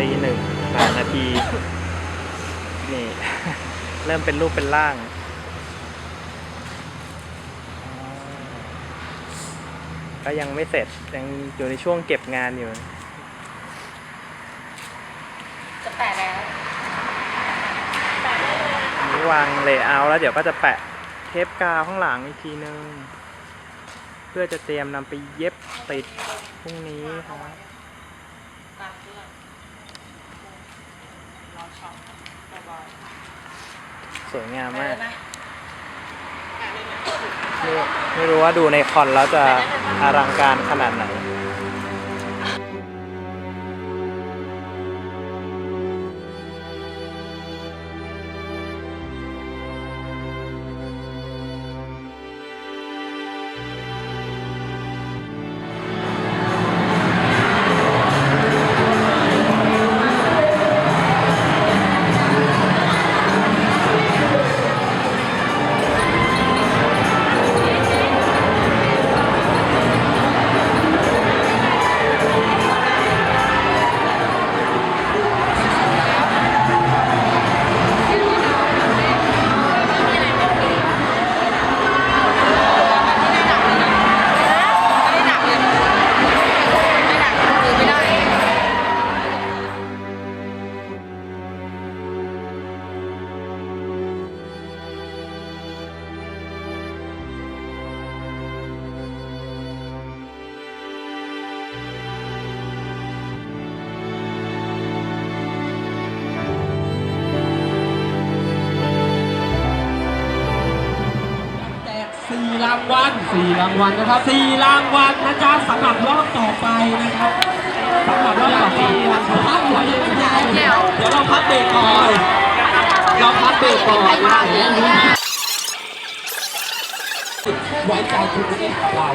ก็เวลาตีหนึ่งแปดนาที นี่ เริ่มเป็นรูปเป็นร่างก็ยังไม่เสร็จยังอยู่ในช่วงเก็บงานอยู่ จะแปะแล้วอันนี้วางเลเยอร์แล้วเดี๋ยวก็จะแปะเทปกาวข้างหลังอีกทีนึง เพื่อจะเตรียมนำไปเย็บติดพรุ่งนี้ครับ ตามเครื่องรอช็อปเบา สวยงามๆไปมาเลกยไหมแปะเลยไหมไม่ไม่รู้ว่าดูในคอนแล้วจะอลังการขนาดไหนางวัลสี่รางวัลนะครับสี่รางวัลนะจ๊ะสำหรับรอบต่อไปนะครับสำหรับรอบต่อไปพักเดี๋ยวยังไม่จ่ายเดี๋ยวเราพักเบรกก่อนเราพักเบรกก่อนนะไว้ใจคุณเองเรา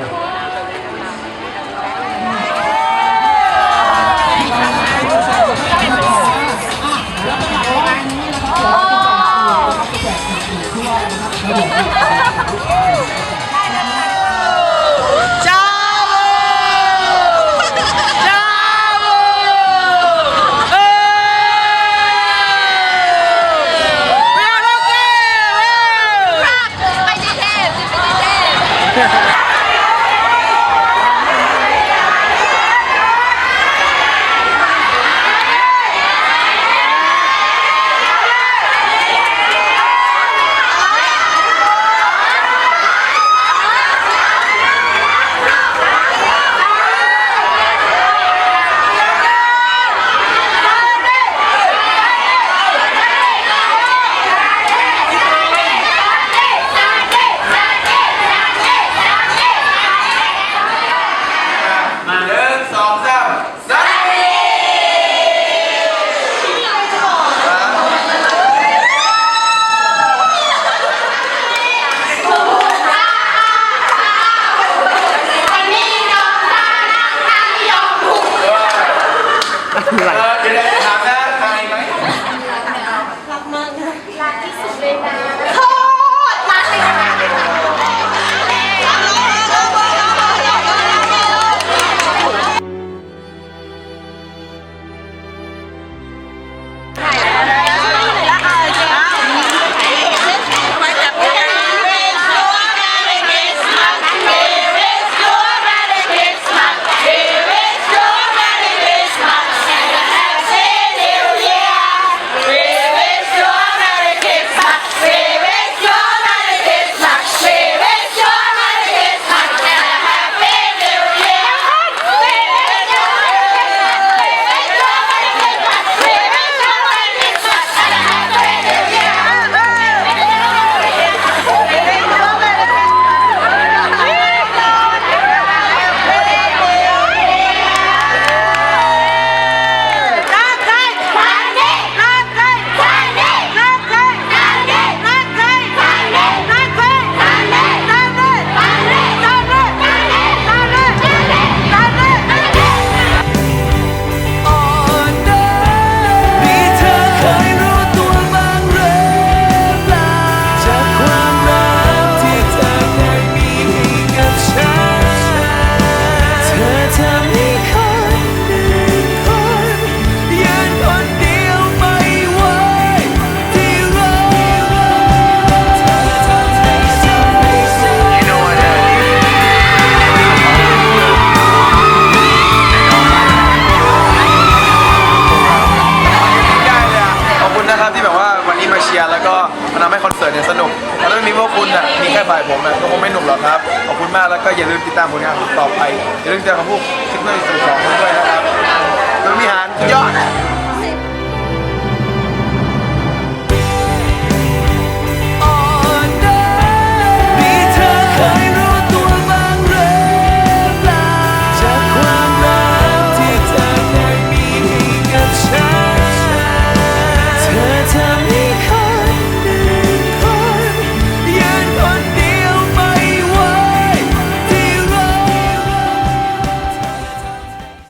对吧 ตามผลงานผมต่อไปอย่าลืมเจอกับพวกคิดเพื่อสุดสองด้วยนะครับโดยมีหารยอด